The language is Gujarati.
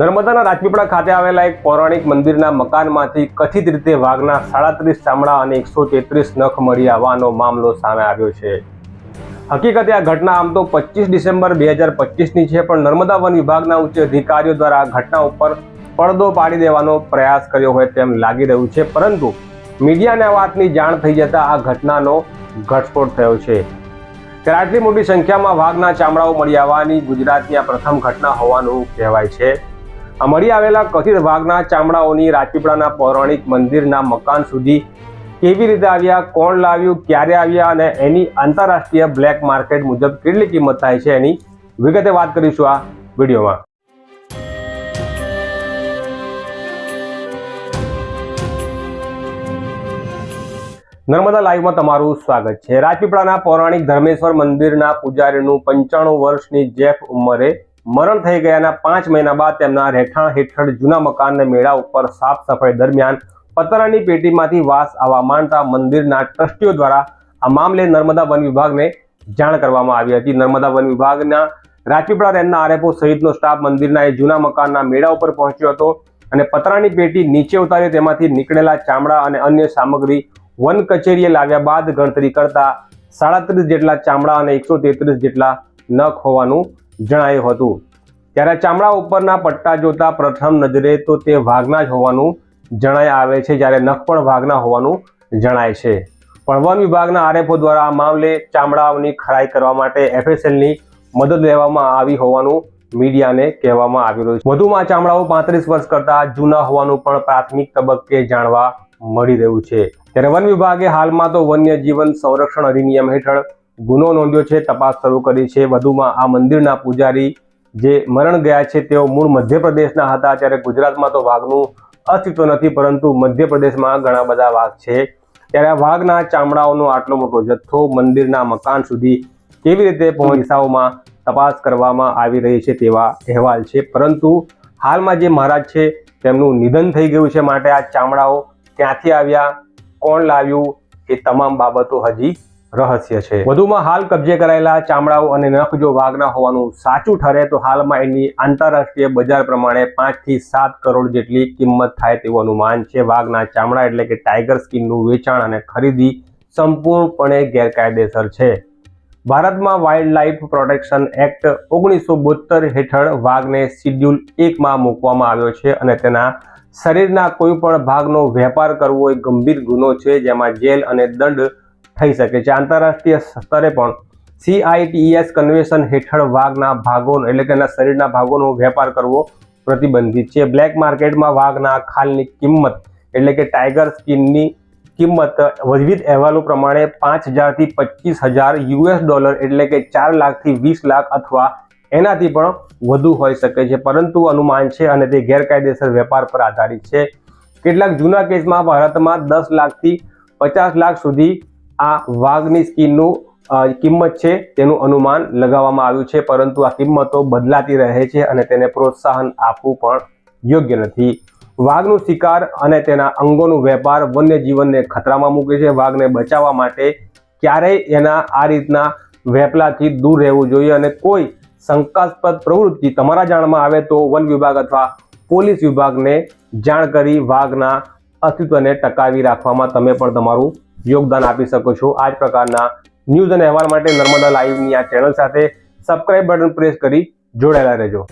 નર્મદાના રાજપીપળા ખાતે આવેલા એક પૌરાણિક મંદિરના મકાનમાંથી કથિત રીતે વાઘના સાડત્રીસ ચામડા અને એકસો તેત્રીસ નખ મળી આવવાનો મામલો સામે આવ્યો છે. હકીકતે આ ઘટના આમ તો પચીસ ડિસેમ્બર બે હજાર પચીસની છે, પણ નર્મદા વન વિભાગના ઉચ્ચ અધિકારીઓ દ્વારા આ ઘટના ઉપર પડદો પાડી દેવાનો પ્રયાસ કર્યો હોય તેમ લાગી રહ્યું છે, પરંતુ મીડિયાને આ વાતની જાણ થઈ જતાં આ ઘટનાનો ઘટસ્ફોટ થયો છે. ત્યારે આટલી મોટી સંખ્યામાં વાઘના ચામડાઓ મળી આવવાની ગુજરાતની આ પ્રથમ ઘટના હોવાનું કહેવાય છે. મળી આવેલા કથિત વાઘના ચામડાઓની રાજપીપળાના પૌરાણિક મંદિરના મકાન સુધી કેવી રીતે આવ્યા, કોણ લાવ્યું, ક્યારે આવ્યા અને એની આંતરરાષ્ટ્રીય બ્લેક માર્કેટ મુજબ કેટલી કિંમત થાય છે એની વિગતે વાત કરીશું આ વિડીયોમાં. નર્મદા લાઈવમાં તમારું સ્વાગત છે. રાજપીપળાના પૌરાણિક ધર્મેશ્વર મંદિરના પૂજારીનું પંચાણું વર્ષની જેફ ઉંમરે મરણ થઈ ગયાના પાંચ મહિના બાદ તેમના રહેઠાણ હેઠળ જૂના મકાનના મેળા ઉપર સાફ સફાઈ દરમિયાન પતરાની પેટીમાંથી વાસ આવવા માંડતા મંદિરના ટ્રસ્ટીઓ દ્વારા આ મામલે નર્મદા વન વિભાગને જાણ કરવામાં આવી હતી. નર્મદા વન વિભાગના રાજપીપળા રેન્જના આરએફઓ સહિતનો સ્ટાફ મંદિરના એ જૂના મકાનના મેળા ઉપર પહોંચ્યો હતો અને પતરાની પેટી નીચે ઉતારી તેમાંથી નીકળેલા ચામડા અને અન્ય સામગ્રી વન કચેરીએ લાવ્યા બાદ ગણતરી કરતા સાડત્રીસ જેટલા ચામડા અને એકસો તેત્રીસ જેટલા નખ હોવાનું જણાયું હતું. ત્યારે ચામડા ઉપરના પટ્ટા જોતા પ્રથમ નજરે તો તે વાઘના જ હોવાનું જણાય આવે છે, જ્યારે નખ પણ વાઘના હોવાનું જણાય છે. પણ વન વિભાગના આરએફઓ દ્વારા આ મામલે ચામડાઓની ખરાઈ કરવા માટે એફએસએલની મદદ લેવામાં આવી હોવાનું મીડિયાને કહેવામાં આવી રહ્યું છે. વધુમાં ચામડાઓ પાંત્રીસ વર્ષ કરતા જૂના હોવાનું પણ પ્રાથમિક તબક્કે જાણવા મળી રહ્યું છે. ત્યારે વન વિભાગે હાલમાં તો વન્ય જીવન સંરક્ષણ અધિનિયમ હેઠળ ગુનો નોંધ્યો છે, તપાસ શરૂ કરી છે. વધુમાં આ મંદિરના પૂજારી જે મરણ ગયા છે, તેઓ મૂળ મધ્યપ્રદેશના હતા. ત્યારે ગુજરાતમાં તો વાઘનું અસ્તિત્વ નથી, પરંતુ મધ્યપ્રદેશમાં ઘણા બધા વાઘ છે. ત્યારે આ વાઘના ચામડાઓનો આટલો મોટો જથ્થો મંદિરના મકાન સુધી કેવી રીતે પહોંચાઓમાં તપાસ કરવામાં આવી રહી છે તેવા અહેવાલ છે. પરંતુ હાલમાં જે મહારાજ છે, તેમનું નિધન થઈ ગયું છે માટે આ ચામડાઓ ક્યાંથી આવ્યા, કોણ લાવ્યું, એ તમામ બાબતો હજી રહસ્ય છે. વધુમાં હાલ કબજે કરાયેલા ચામડાઓ અને નખ જો વાઘના હોવાનું સાચું ઠરે તો હાલમાં એની આંતરરાષ્ટ્રીય બજાર પ્રમાણે પાંચથી સાત કરોડ જેટલી કિંમત થાય તેવું અનુમાન છે. વાઘના ચામડા એટલે કે ટાઈગર સ્કિનનું વેચાણ અને ખરીદી સંપૂર્ણપણે ગેરકાયદેસર છે. ભારતમાં વાઇલ્ડ લાઇફ પ્રોટેક્શન એક્ટ ઓગણીસો બોતેર હેઠળ વાઘને શિડ્યુલ એકમાં મૂકવામાં આવ્યો છે અને તેના શરીરના કોઈ પણ ભાગનો વેપાર કરવો એ ગંભીર ગુનો છે, જેમાં જેલ અને દંડ થઈ શકે છે. આંતરરાષ્ટ્રીય સ્તરે પણ સીઆઈટીએસ કન્વેન્શન હેઠળ વાઘના ભાગો એટલે કે એના શરીરના ભાગોનો વેપાર કરવો પ્રતિબંધિત છે. બ્લેક માર્કેટમાં વાઘના ખાલની કિંમત એટલે કે ટાઈગર સ્કિનની કિંમત વિવિધ અહેવાલો પ્રમાણે પાંચ હજારથી પચીસ હજાર યુએસ ડોલર એટલે કે ચાર લાખથી વીસ લાખ અથવા એનાથી પણ વધુ હોઈ શકે છે. પરંતુ અનુમાન છે અને તે ગેરકાયદેસર વેપાર પર આધારિત છે. કેટલાક જૂના કેસમાં ભારતમાં દસ લાખથી પચાસ લાખ સુધી આ વાઘની સ્કીનનું કિંમત છે તેનું અનુમાન લગાવવામાં આવ્યું છે, પરંતુ આ કિંમતો બદલાતી રહે છે અને તેને પ્રોત્સાહન આપવું પણ યોગ્ય નથી. વાઘનું શિકાર અને તેના અંગોનું વેપાર વન્યજીવનને ખતરામાં મૂકે છે. વાઘને બચાવવા માટે ક્યારેય એના આ રીતના વેપલાથી દૂર રહેવું જોઈએ અને કોઈ શંકાસ્પદ પ્રવૃત્તિ તમારા જાણમાં આવે તો વન વિભાગ અથવા પોલીસ વિભાગને જાણ કરી વાઘના અસ્તિત્વને ટકાવી રાખવામાં તમે પણ તમારું યોગદાન આપી શકો છો. આ જ પ્રકારના ન્યૂઝ અને અહેવાલ માટે નર્મદા લાઈવની આ ચેનલ સાથે સબસ્ક્રાઇબ બટન પ્રેસ કરી જોડાયેલા રહેજો.